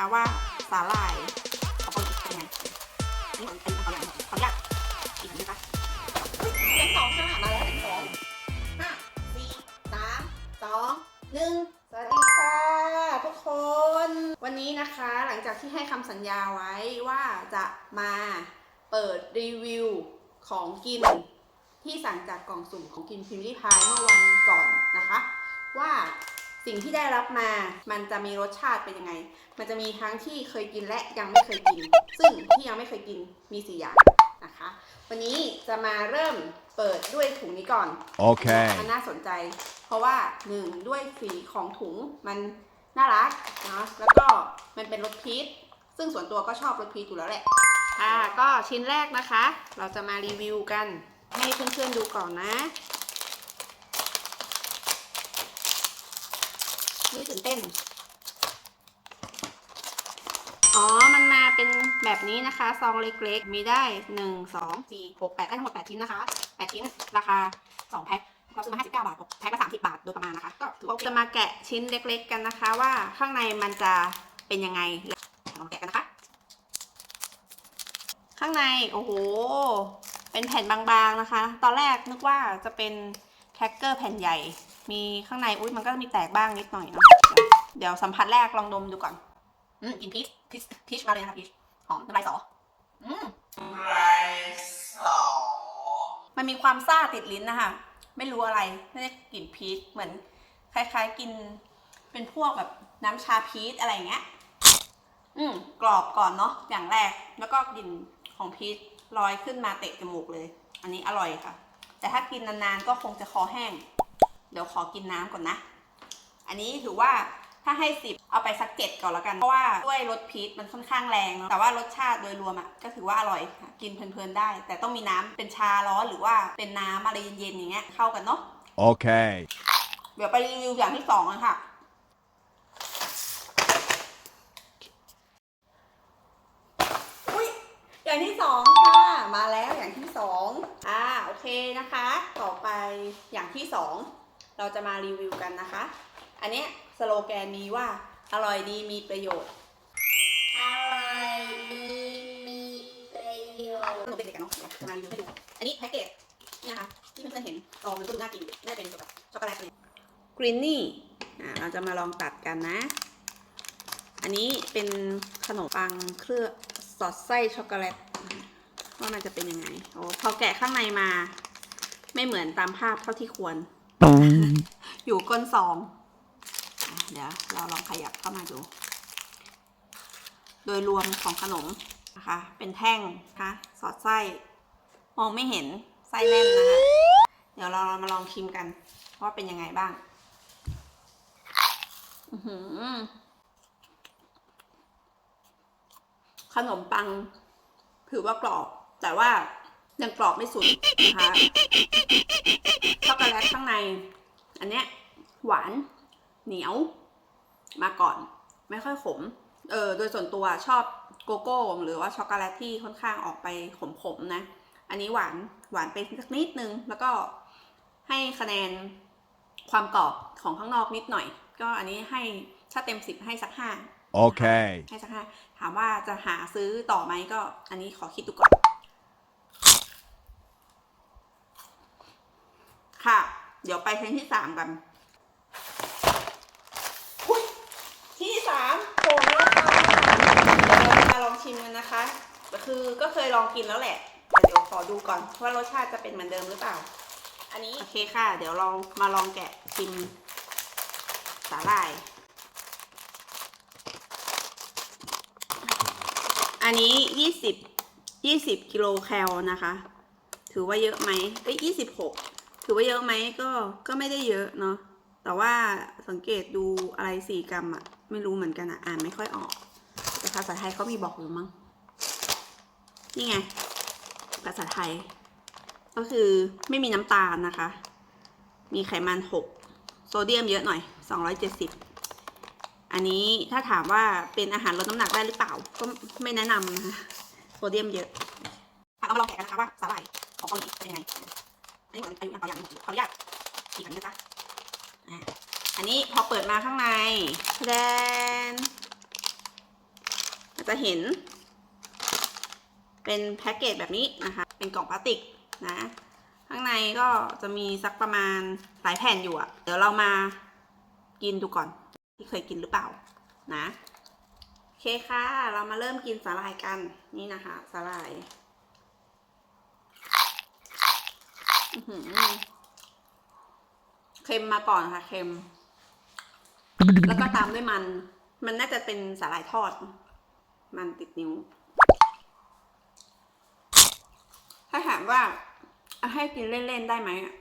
นะคะว่าสาหร่ายของเกาเป็นยังไงนี่ผมเป็นขออนุญาตขออนุญาตอีกนะคะเสียงสองค่ะมาแล้วเสียงสองห้าสี่สามสองหนึ่งสวัสดีค่ะทุกคน วันนี้นะคะหลังจากที่ให้คำสัญญาไว้ว่าจะมาเปิดรีวิวของกินที่สั่งจากกล่องสุ่มของกินพิมพ์ริพายเมื่อวันก่อนนะคะ ว่า สิ่งที่ได้รับมา มันจะมีรสชาติเป็นยังไง มันจะมีทั้งที่เคยกินและยังไม่เคยกิน ซึ่งที่ยังไม่เคยกินมีสี่อย่างนะคะ วันนี้จะมาเริ่มเปิดด้วยถุงนี้ก่อน Okay. มันน่าสนใจ เพราะว่าหนึ่งด้วยสีของถุงมันน่ารักเนาะ แล้วก็มันเป็นรสพีช ซึ่งส่วนตัวก็ชอบรสพีชอยู่แล้วแหละค่ะก็ชิ้นแรกนะคะ เราจะมารีวิวกันให้เพื่อนๆดูก่อนนะ นี่ตื่นเต้น อ๋อ มันมาเป็นแบบนี้นะคะ ซองเล็กๆ มีได้1 2 4 6 8ได้ทั้งหมด8ชิ้นนะคะ8ชิ้น ราคา2แพ็คเราซื้อมา59 บาทแพ็คละ30 บาท โดยประมาณนะคะ ก็ถือว่าจะมาแกะชิ้นเล็กๆกันนะคะ ว่าข้างในมันจะเป็นยังไง ลองแกะกันนะคะ ข้างใน โอ้โห เป็นแผ่นบางๆนะคะ ตอนแรกนึกว่าจะเป็นแครกเกอร์แผ่นใหญ่ มีข้างในอุ้ยมันก็มีแตกบ้างนิดหน่อยเนาะเดี๋ยวสัมผัสแรกลองดมดูก่อน อืมกินพีชพีชพีชมาเลยนะคะพีชหอมน้ำลายสออืมมันมีความซ่าติดลิ้นนะคะไม่รู้อะไรไม่ได้กลิ่นพีชเหมือนคล้าย ๆ กิน เป็นพวกแบบน้ำชาพีชอะไรอย่างเงี้ย อืมกรอบก่อนเนาะอย่างแรก แล้วก็กลิ่นของพีชลอยขึ้นมาเตะจมูกเลย อันนี้อร่อยค่ะ แต่ถ้ากินนานๆก็คงจะคอแห้ง เดี๋ยวขอกินน้ำก่อนนะ อันนี้ถือว่าถ้าให้สิบเอาไปสักเจ็ดก่อนแล้วกัน เพราะว่าด้วยรสพีชมันค่อนข้างแรงเนอะแต่ว่ารสชาติโดยรวมอะก็ถือว่าอร่อยค่ะกินเพลินๆได้ แต่ต้องมีน้ำเป็นชาร้อนหรือว่าเป็นน้ำอะไรเย็นๆอย่างเงี้ยเข้ากันเนาะ Okay. เดี๋ยวไปรีวิวอย่างที่สองกันค่ะอุ้ยอย่างที่สองค่ะมาแล้วอย่างที่สองอ่าโอเคนะคะ ต่อไปอย่างที่สอง เราจะมารีวิวกันนะคะ อันนี้สโลแกนมีว่าอร่อยดีมีประโยชน์อร่อยดีมีประโยชน์หนูเป็นเด็กกันเนาะจะมารีวิวให้ดู อันนี้แพ็กเกจนี่นะคะที่เพื่อนๆเห็นซองมันก็ดูน่ากินได้เป็นแบบช็อกโกแลตเลยกรีนนี่อ่าเราจะมาลองตัดกันนะ อันนี้เป็นขนมปังเคลือบสอดไส้ช็อกโกแลตว่ามันจะเป็นยังไงโอ้พอแกะข้างในมา ไม่เหมือนตามภาพเท่าที่ควร อยู่ก้นซองเดี๋ยวเราลองขยับเข้ามาดู โดยรวมของขนมนะคะ เป็นแท่งนะคะสอดไส้มองไม่เห็นไส้แน่นนะคะเดี๋ยวเรามาลองชิมกันว่าเป็นยังไงบ้างขนมปัง ถือว่ากรอบ แต่ว่า ยังกรอบไม่สุดนะคะช็อกโกแลตข้างใน อันเนี้ยหวานเหนียวมาก่อน ไม่ค่อยขม เออโดยส่วนตัวชอบโกโก้หรือว่าช็อกโกแลตที่ค่อนข้างออกไปขมๆนะ อันนี้หวานหวานไปสักนิดนึง แล้วก็ให้คะแนนความกรอบของข้างนอกนิดหน่อย ก็อันนี้ให้ถ้าเต็มสิบให้สักห้า Okay. ให้สักห้าถามว่าจะหาซื้อต่อไหมก็อันนี้ขอคิดดูก่อน ค่ะ เดี๋ยวไปเพลงที่สามกันอุ๊ยที่สามโผล่แล้วค่ะเดี๋ยวเราจะมาลองชิมกันนะคะก็คือก็เคยลองกินแล้วแหละแต่เดี๋ยวขอดูก่อนว่ารสชาติจะเป็นเหมือนเดิมหรือเปล่า อันนี้โอเคค่ะ เดี๋ยวลองมาลองแกะชิมสาหร่าย อันนี้ยี่สิบยี่สิบกิโลแคลนะคะ ถือว่าเยอะไหมเอ้ยยี่สิบหก ถือว่าเยอะไหมก็ก็ไม่ได้เยอะเนาะแต่ว่าสังเกตดูอะไรสี่กรัมอะไม่รู้เหมือนกันอะอ่านไม่ค่อยออก แต่ภาษาไทยเขามีบอกอยู่มั้งนี่ไง ภาษาไทย ก็คือไม่มีน้ำตาลนะคะ มีไขมันหกโซเดียมเยอะหน่อยสองร้อยเจ็ดสิบอันนี้ถ้าถามว่าเป็นอาหารลดน้ำหนักได้หรือเปล่า ก็ไม่แนะนำนะคะโซเดียมเยอะเอามาลองแกะกันนะคะว่าสาหร่ายของเกาหลีเป็นยังไง อันนี้เหมือนอายุอย่าอย่างขออนุญาตฉีกกันนะจ๊ะอะอันนี้พอเปิดมาข้างในแดนจะเห็น เป็นแพ็กเกจแบบนี้นะคะ เป็นกล่องพลาสติกนะ ข้างในก็จะมีสักประมาณหลายแผ่นอยู่อะเดี๋ยวเรามากินดูก่อน ที่เคยกินหรือเปล่านะโอเคค่ะ เรามาเริ่มกินสาหร่ายกันนี่นะคะสาหร่าย อื้อหือ เค็มมาก่อนค่ะ เค็ม แล้วก็ตามด้วยมัน มันน่าจะเป็นสาหร่ายทอด มันติดนิ้ว ถ้าถามว่า ให้กินเล่น ๆ ได้ไหมอะ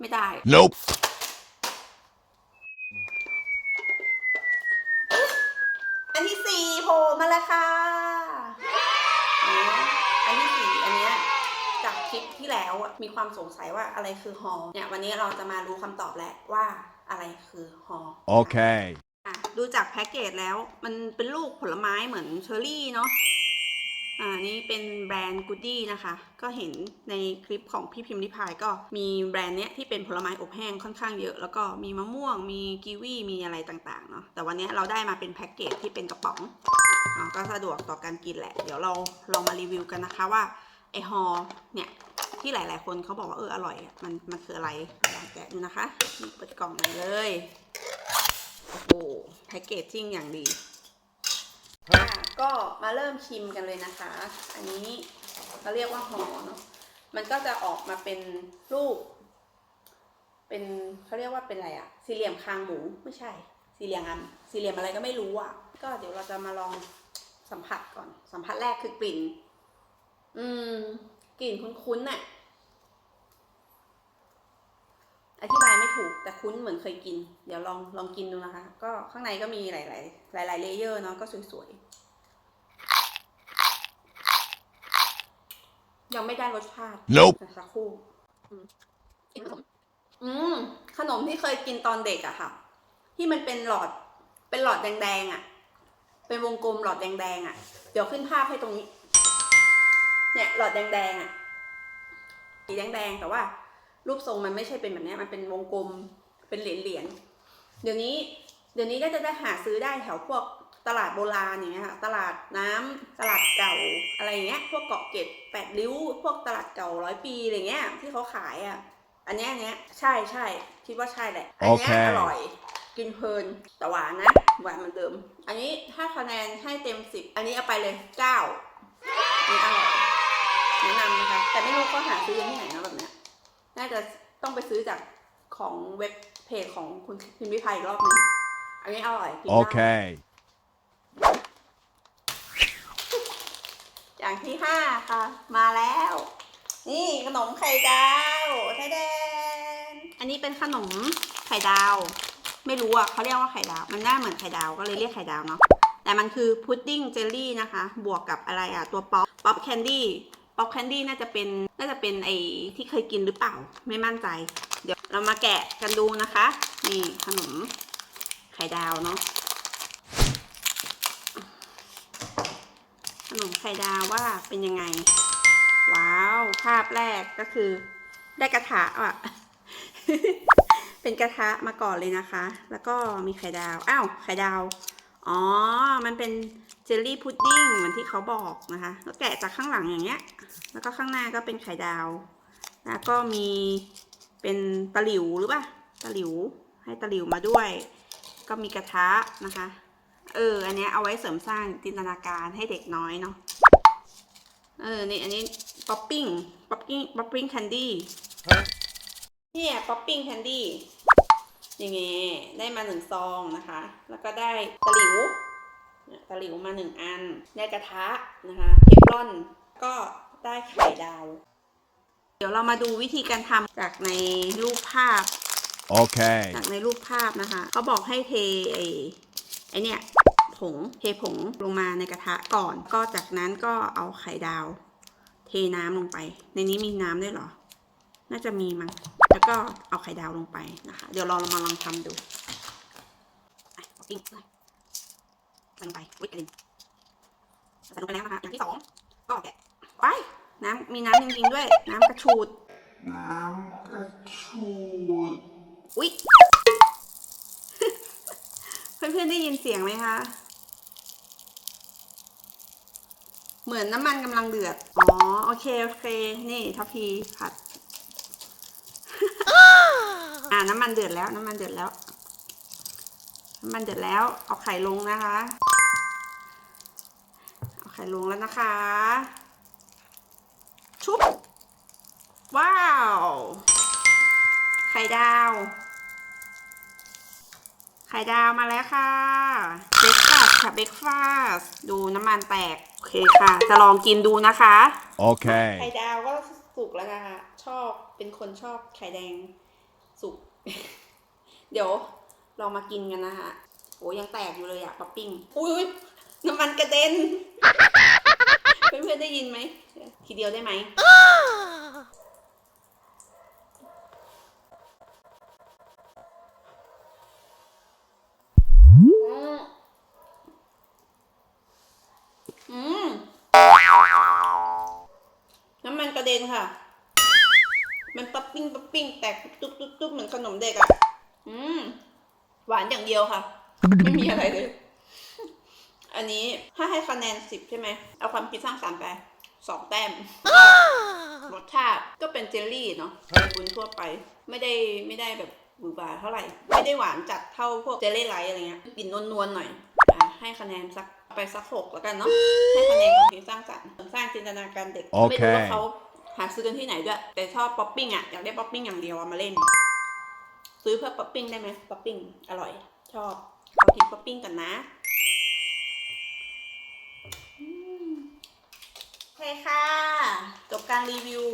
ไม่ได้ Nope. อันที่สี่โผล่มาแล้วค่ะอ๋ออันที่สี่อันเนี้ยจากค ลิปที่แล้วอะมีความสงสัยว่าอะไรคือฮอเนี่ยวันนี้เราจะมารู้คำตอบแล้วว่าอะไรคือฮอ Okay. อะดูจากแพ็กเกจแล้วมันเป็นลูกผลไม้เหมือนเชอร์รี่เนาะอ่านี่เป็นแบรนด์กูดี้นะคะ ก็เห็นในคลิปของพี่พิมพ์ริพายก็มีแบรนด์เนี้ยที่เป็นผลไม้อบแห้งค่อนข้างเยอะ แล้วก็มีมะม่วงมีกีวีมีอะไรต่างๆเนาะแต่วันนี้เราได้มาเป็นแพ็กเกจที่เป็นกระป๋องอ่าก็สะดวกต่อการกินแหละ เดี๋ยวเราลองมารีวิวกันนะคะว่า ไอฮอเนี่ยที่หลาย ๆ คนเขาบอกว่าเอออร่อยมันมันคืออะไรลองแกะดูนะคะนี่เปิดกล่องมาเลยโอ้โหแพ็กเกจจิ้งอย่างดีอะก็มาเริ่มชิมกันเลยนะคะ อันนี้เราเรียกว่าห่อเนาะมันก็จะออกมาเป็นรูป เป็นเขาเรียกว่าเป็นอะไรอะสี่เหลี่ยมคางหมูไม่ใช่ สี่เหลี่ยมอันสี่เหลี่ยมอะไรก็ไม่รู้อะก็เดี๋ยวเราจะมาลองสัมผัสก่อน สัมผัสแรกคือกลิ่น อืม กลิ่นคุ้นๆน่ะ อธิบายไม่ถูกแต่คุ้นเหมือนเคยกิน เดี๋ยวลองลองกินดูนะคะ ก็ข้างในก็มีหลาย ๆ หลาย ๆ เลเยอร์เนาะก็สวยๆ ยังไม่ได้รสชาติ Nope. แต่สักครู่อืมกินขนมอืม ขนมที่เคยกินตอนเด็กอะค่ะ ที่มันเป็นหลอด เป็นหลอดแดงๆอะเป็นวงกลมหลอดแดงๆอะเดี๋ยวขึ้นภาพให้ตรงนี้ เนี่ยหลอดแดงๆอะสีแดงๆแต่ว่ารูปทรงมันไม่ใช่เป็นแบบเนี้ยมันเป็นวงกลมเป็นเหรียญเหรียญๆเดี๋ยวนี้ เดี๋ยวนี้ก็จะได้หาซื้อได้แถวพวกตลาดโบราณอย่างเงี้ยค่ะตลาดน้ำตลาดเก่าอะไรอย่างเงี้ย พวกเกาะเกร็ดแปดริ้ว พวกตลาดเก่าร้อยปีอะไรเงี้ยที่เขาขายอะ อันเนี้ยอันเนี้ยใช่ใช่คิดว่าใช่แหละ อันเนี้ยโอเคอร่อยกินเพลินแต่หวานนะหวานเหมือนเดิม อันนี้ถ้าคะแนนให้เต็มสิบอันนี้เอาไปเลยเก้าอันนี้อร่อย แนะนำนะคะ แต่ไม่รู้เขาหาซื้อยังที่ไหนนะแบบเนี้ยน่าจะต้องไปซื้อจากของเว็บเพจของคุณพิมพ์วิภัยอีกรอบนึงอันนี้อร่อยกินได้ Okay. อย่างที่ห้าค่ะ มาแล้ว นี่ขนมไข่ดาวไทยแดนอันนี้เป็นขนมไข่ดาว ไม่รู้อะเขาเรียกว่าไข่ดาว มันหน้าเหมือนไข่ดาวก็เลยเรียกไข่ดาวเนาะแต่มันคือพุดดิ้งเจลลี่นะคะ บวกกับอะไรอะ ตัวป๊อปป๊อปแคนดี้ ป๊อปแคนดี้น่าจะเป็นน่าจะเป็นไอที่เคยกินหรือเปล่าไม่มั่นใจ เดี๋ยวเรามาแกะกันดูนะคะ นี่ขนมไข่ดาวเนาะขนมไข่ดาวว่าเป็นยังไง ว้าว ภาพแรกก็คือ ได้กระทะอะ เป็นกระทะมาก่อนเลยนะคะ แล้วก็มีไข่ดาว อ้าว ไข่ดาว อ๋อ มันเป็น ลลี่พุดดิ้งเหมือนที่เขาบอกนะคะแล้วแกะจากข้างหลังอย่างเงี้ย แล้วก็ข้างหน้าก็เป็นไข่ดาว แล้วก็มีเป็นตะหลิวหรือเปล่าตะหลิวให้ตะหลิวมาด้วย ก็มีกระทะนะคะ เออ อันเนี้ยเอาไว้เสริมสร้างจินตนาการให้เด็กน้อยเนาะเออนี่อันนี้ป๊อปปิ้งป๊อปปิ้งป๊อปปิ้งแคนดี้เนี่ยป๊อปปิ้งแคนดี้ยังไงได้มาหนึ่งซองนะคะ แล้วก็ได้ตะหลิว ตะหลิวมาหนึ่งอันได้กระทะนะคะ เทฟลอนก็ได้ไข่ดาว เดี๋ยวเรามาดูวิธีการทำจากในรูปภาพ Okay. จากในรูปภาพนะคะเขาบอกให้เทไอ้ไอเนี่ยผงเทผงลงมาในกระทะก่อน ก็จากนั้นก็เอาไข่ดาว เทน้ำลงไป ในนี้มีน้ำด้วยเหรอ น่าจะมีมั้งแล้วก็เอาไข่ดาวลงไปนะคะ เดี๋ยวเรามาลองทำดูอะเอาปิ้งเลยใส่ ลงไปวิกระดิ่งใส่ลงไปแล้วนะคะ อย่างที่สองก็แกะไว้น้ำมีน้ำจริงๆด้วยน้ำกระชูด อุ๊ย เพื่อนๆได้ยินเสียงไหมคะ เหมือนน้ำมันกำลังเดือด อ๋อ โอเค โอเค นี่ทัพพีผัด อ่าน้ำมันเดือดแล้ว น้ำมันเดือดแล้ว น้ำมันเดือดแล้ว เอาไข่ลงนะคะ เอาไข่ลงแล้วนะคะ ชุบ ว้าว ไข่ดาว ไข่ดาวมาแล้วค่ะ เบรกฟาสค่ะ เบรกฟาส ดูน้ำมันแตก โอเคค่ะ จะลองกินดูนะคะไข่ Okay. ดาวก็สุกแล้วนะคะ ชอบ เป็นคนชอบไข่แดงสุก เดี๋ยวเรามากินกันนะคะ โอ้ยังแตกอยู่เลยอะป๊อปปิ้ง อุ้ย น้ำมันกระเด็น เพื่อนๆได้ยินไหม ทีเดียวได้ไหม อืม น้ำมันกระเด็นค่ะ มันป๊อปปิ้งป๊อปปิ้งแตกตุ๊บตุ๊บตุ๊บเหมือนขนมเด็กอะ อืม หวานอย่างเดียวค่ะ ไม่มีอะไรเลย อันนี้ถ้าให้คะแนนสิบใช่ไหม เอาความคิดสร้างสรรค์ไปสองแต้ม รสชาติก็เป็นเจลลี่เนาะบุนทั่วไป ไม่ได้ไม่ได้แบบหวือหวาเท่าไหร่ ไม่ได้หวานจัดเท่าพวกเจลลี่ไลท์อะไรเงี้ยกลิ่นนวลๆหน่อยอะให้คะแนนสักไปสักหกแล้วกันเนาะ ให้คะแนนความคิดสร้างสรรค์สร้างจินตนาการเด็กโอเคไม่รู้ว่าเขาหาซื้อกันที่ไหนด้วย แต่ชอบป๊อปปิ้งอะ อยากได้ป๊อปปิ้งอย่างเดียวเอามาเล่น ซื้อเพื่อป๊อปปิ้งได้ไหมป๊อปปิ้งอร่อย ชอบเอากินป๊อปปิ้งกันนะอืมโอเคค่ะ จบการรีวิว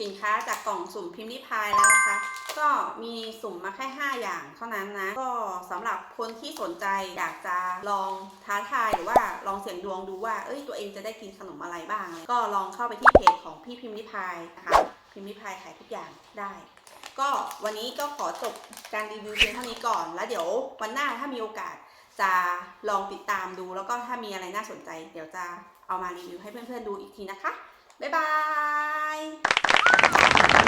สินค้าจากกล่องสุ่มพิมพ์ริพายแล้วนะคะ ก็มีสุ่มมาแค่ 5 อย่างเท่านั้นนะ ก็สำหรับคนที่สนใจอยากจะลองท้าทายหรือว่าลองเสี่ยงดวงดูว่า เอ้ยตัวเองจะได้กินขนมอะไรบ้าง ก็ลองเข้าไปที่เพจของพี่พิมพ์ริพายนะคะ พิมพ์ริพายขายทุกอย่างได้ ก็วันนี้ก็ขอจบการรีวิวเพียงเท่านี้ก่อน แล้วเดี๋ยววันหน้าถ้ามีโอกาสจะลองติดตามดู แล้วก็ถ้ามีอะไรน่าสนใจ เดี๋ยวจะ เอามารีวิวให้เพื่อนๆดูอีกทีนะคะ บ๊ายบาย